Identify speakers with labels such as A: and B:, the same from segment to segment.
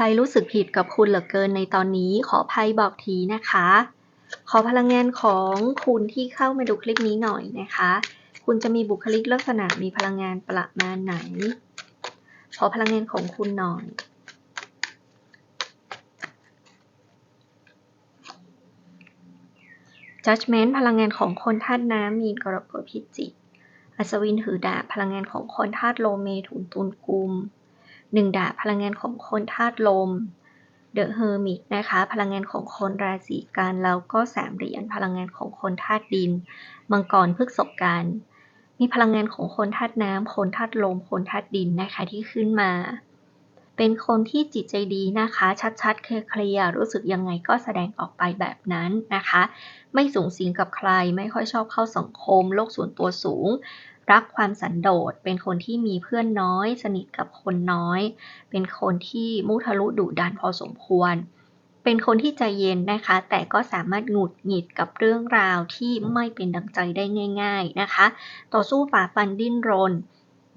A: รรู้สึกผิดกับคุณเหลือเกินในตอนนี้ขอไพ่บอกทีนะคะ ขอพลังงานของคุณที่เข้ามาดูคลิปนี้หน่อยนะคะ คุณจะมีบุคลิกลักษณะมีพลังงานประมาณไหน ขอพลังงานของคุณหน่อย Judgment พลังงานของคนธาตุน้ำมีนกรกฎพิจิกอัศวินถือดาบพลังงานของคนธาตุโลเมถุนตุลกุม หนึ่งดาบพลังงานของคนธาตุลมเดอะเฮอร์มิตนะคะ พลังงานของคนราศีกันแล้วก็สามเหรียญพลังงานของคนธาตุดิน มังกรพฤกษกันมีพลังงานของคนธาตุน้ำคนธาตุลม คนธาตุดินนะคะที่ขึ้นมา เป็นคนที่จิตใจดีนะคะ ชัดๆเคลียร์รู้สึกยังไงก็แสดงออกไปแบบนั้นนะคะ ไม่สูงสิงกับใครไม่ค่อยชอบเข้าสังคม โลกส่วนตัวสูง รักความสันโดษ เป็นคนที่มีเพื่อนน้อย สนิทกับคนน้อย เป็นคนที่มุทะลุดุดันพอสมควร เป็นคนที่ใจเย็นนะคะ แต่ก็สามารถหงุดหงิดกับเรื่องราวที่ไม่เป็นดังใจได้ง่าย ๆนะคะ ต่อสู้ฝ่าฟันดิ้นรน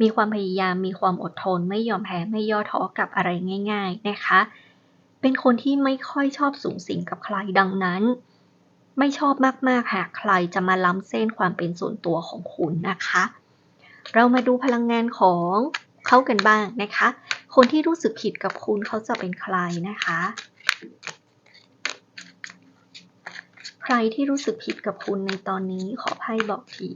A: มีความพยายาม มีความอดทน ไม่ยอมแพ้ ไม่ย่อท้อกับอะไรง่าย ๆนะคะ เป็นคนที่ไม่ค่อยชอบสูงสิงกับใครดังนั้นไม่ชอบมาก ๆ หากใครจะมาล้ำเส้นความเป็นส่วนตัวของคุณนะคะ เรามาดูพลังงานของเขากันบ้างนะคะ คนที่รู้สึกผิดกับคุณเขาจะเป็นใครนะคะ ใครที่รู้สึกผิดกับคุณในตอนนี้ขอไพ่บอกที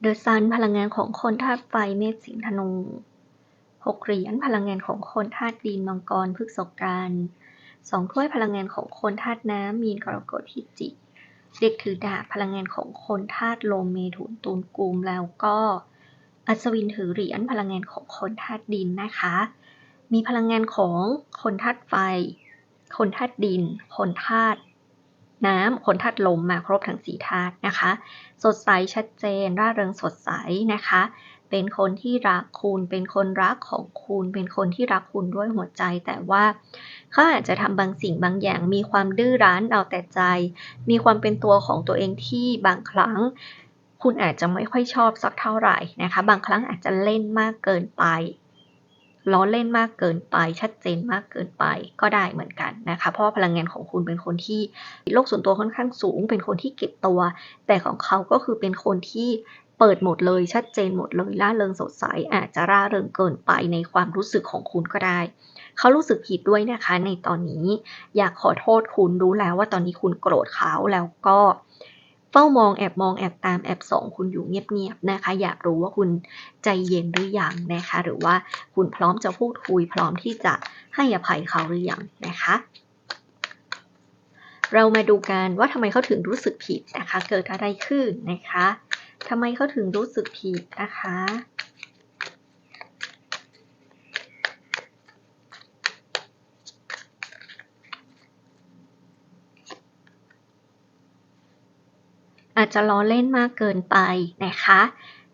A: เดอะซันพลังงานของคนธาตุไฟเมษสิงห์ธนูหกเหรียญพลังงานของคนธาตุดินมังกรพฤกษกันสองถ้วยพลังงานของคนธาตุน้ำมีนกรกฎพิจิก เด็กถือดาบพลังงานของคนธาตุลมเมถุนตูนกุมแล้วก็อัศวินถือเหรียญพลังงานของคนธาตุดินนะคะ มีพลังงานของคนธาตุไฟ คนธาตุดิน คนธาตุน้ำคนธาตุลมมาครบทั้งสี่ธาตุนะคะ สดใสชัดเจน ร่าเริงสดใสนะคะ เป็นคนที่รักคุณ เป็นคนรักของคุณ เป็นคนที่รักคุณด้วยหัวใจ แต่ว่า เขาอาจจะทำบางสิ่งบางอย่าง มีความดื้อรั้นเอาแต่ใจ มีความเป็นตัวของตัวเองที่บางครั้ง คุณอาจจะไม่ค่อยชอบสักเท่าไหร่นะคะ บางครั้งอาจจะเล่นมากเกินไปล้อเล่นมากเกินไป ชัดเจนมากเกินไปก็ได้เหมือนกันนะคะ เพราะพลังงานของคุณเป็นคนที่โลกส่วนตัวค่อนข้างสูง เป็นคนที่เก็บตัว แต่ของเขาก็คือเป็นคนที่ เปิดหมดเลยชัดเจนหมดเลยร่าเริงสดใสอาจจะร่าเริงเกินไปในความรู้สึกของคุณก็ได้ เขารู้สึกผิดด้วยนะคะ ในตอนนี้อยากขอโทษคุณรู้แล้วว่าตอนนี้คุณโกรธเขาแล้วก็เฝ้ามองแอบมองแอบตามแอบส่องคุณอยู่เงียบๆนะคะ อยากรู้ว่าคุณใจเย็นหรือยังนะคะ หรือว่าคุณพร้อมจะพูดคุยพร้อมที่จะให้อภัยเขาหรือยังนะคะเรามาดูกันว่าทำไมเขาถึงรู้สึกผิดนะคะ เกิดอะไรขึ้นนะคะ ทำไมเขาถึงรู้สึกผิดนะคะ อาจจะล้อเล่นมากเกินไปนะคะ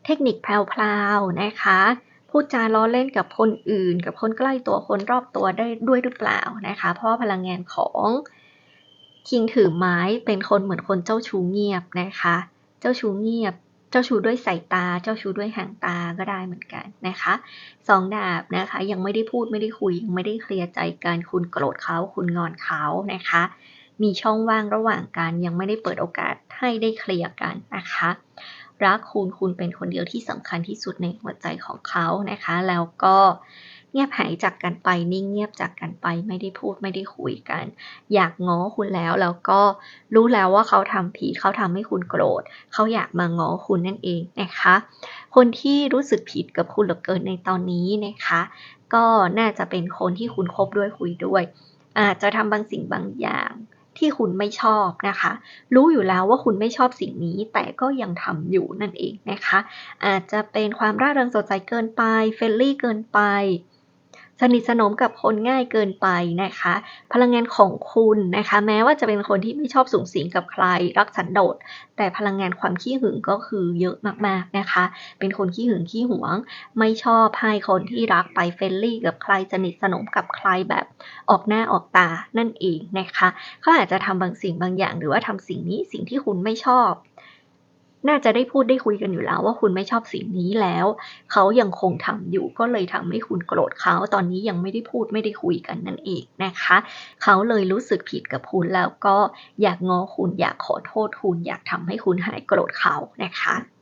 A: เทคนิคแพรวๆนะคะพูดจาล้อเล่นกับคนอื่น กับคนใกล้ตัวคนรอบตัวได้ด้วยหรือเปล่านะคะ เพราะพลังงานของคิงถือไม้เป็นคนเหมือนคนเจ้าชู้เงียบนะคะ เจ้าชู้เงียบ เจ้าชู้ด้วยสายตา เจ้าชู้ด้วยหางตาก็ได้เหมือนกันนะคะสองดาบนะคะ ยังไม่ได้พูดไม่ได้คุยยังไม่ได้เคลียร์ใจกันคุณโกรธเขาคุณงอนเขานะคะ มีช่องว่างระหว่างกันยังไม่ได้เปิดโอกาสให้ได้เคลียร์กันนะคะรักคุณคุณเป็นคนเดียวที่สำคัญที่สุดในหัวใจของเขานะคะ แล้วก็ เงียบหายจากกันไปนิ่งเงียบจากกันไปไม่ได้พูดไม่ได้คุยกัน อยากง้อคุณแล้วแล้วก็รู้แล้วว่าเขาทำผิดเขาทำให้คุณโกรธ เขาอยากมาง้อคุณนั่นเองนะคะ คนที่รู้สึกผิดกับคุณเหลือเกินในตอนนี้นะคะ ก็น่าจะเป็นคนที่คุณคบด้วยคุยด้วย อาจจะทำบางสิ่งบางอย่างที่คุณไม่ชอบนะคะ รู้อยู่แล้วว่าคุณไม่ชอบสิ่งนี้ แต่ก็ยังทำอยู่นั่นเองนะคะ อาจจะเป็นความร่าเริงสดใสเกินไป เฟรนลี่เกินไป สนิทสนมกับคนง่ายเกินไปนะคะ พลังงานของคุณนะคะ แม้ว่าจะเป็นคนที่ไม่ชอบสูงสิงกับใคร รักสันโดษ แต่พลังงานความขี้หึงก็คือเยอะมากๆนะคะ เป็นคนขี้หึงขี้หวง ไม่ชอบให้คนที่รักไปเฟรนลี่กับใครสนิทสนมกับใครแบบออกหน้าออกตานั่นเองนะคะเขาอาจจะทำบางสิ่งบางอย่าง หรือว่าทำสิ่งนี้สิ่งที่คุณไม่ชอบ น่าจะได้พูดได้คุยกันอยู่แล้วว่าคุณไม่ชอบสิ่งนี้แล้ว เขายังคงทำอยู่ก็เลยทำให้คุณโกรธเขาตอนนี้ยังไม่ได้พูดไม่ได้คุยกันนั่นเองนะคะ เขาเลยรู้สึกผิดกับคุณแล้วก็อยากง้อคุณอยากขอโทษคุณอยากทำให้คุณหายโกรธเขานะคะ